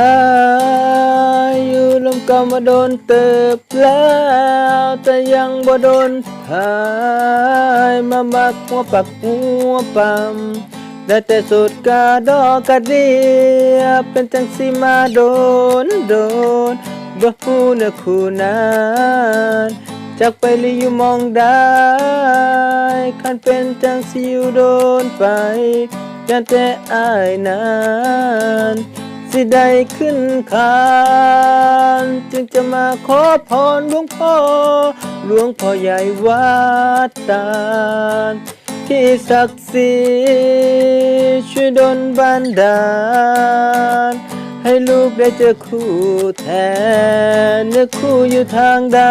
อายุลมก็มาโดนเติบแล้ว แต่ยังบ่โดนทายมามักหัวปักหัวปั๊มได้แต่สุดกาดอกกระเดียเป็นจังสิมาโดนโดนบ่ฮู้นื้อคู่นานจากไปหรืออยู่มองได้คันเป็นจังสิอยู่โดนไปยันแต่อายนาน สิได้ขึ้นคานจึงจะมาขอพรหลวงพ่อหลวงพ่อใหญ่วัดตาลที่ศักดิ์สิทธิ์ช่วยดลบันดาล ให้ลูกได้เจอคู่แทนเนื้อคู่อยู่ทางใด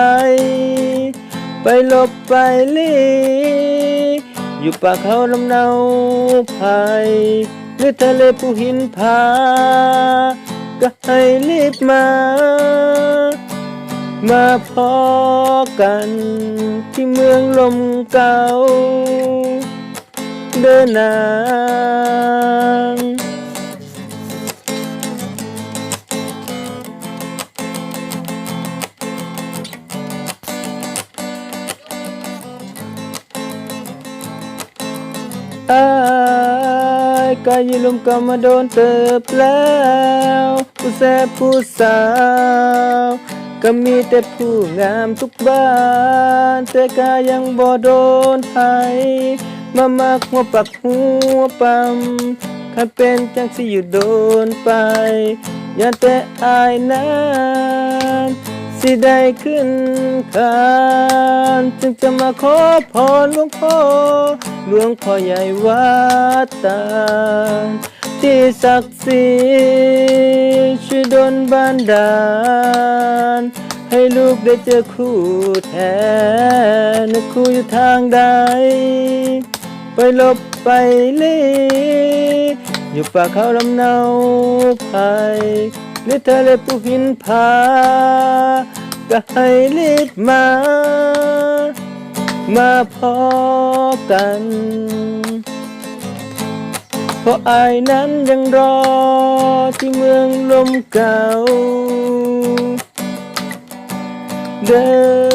ไปหลบไปลีอยู่ป่าเขาลำเนาไผ่ หรือทะเลภูหินผา ก็ให้รีบมา มาพอกันที่เมืองลมเก่า เดินนางอา กายลมก็มาโดนเติบแล้วผู้แซ่บผู้สาว ก็มีแต่ผู้งามทุกบ้าน แต่กายังบ่โดนไผมามักหัวปักหัวปั๊มคันเป็นจังสิอยู่โดนไป อย่าแต่อายนั้น สิได้ขึ้นคานจึงจะมาขอพรหลวงพ่อหลวงพ่อใหญ่วัดตาลที่ศักดิ์สิทธิ์ช่วยดลบันดาล ให้ลูกได้เจอคู่แทนคู่อยู่ทางใด ไปลบไปลีอยู่ป่าเขาลำเนาไผ่ หรือทะเลภูหินผาก็ให้รีบมามาพอกัน เพราะอายนั้นยังรอที่เมืองลมเก่าเดิ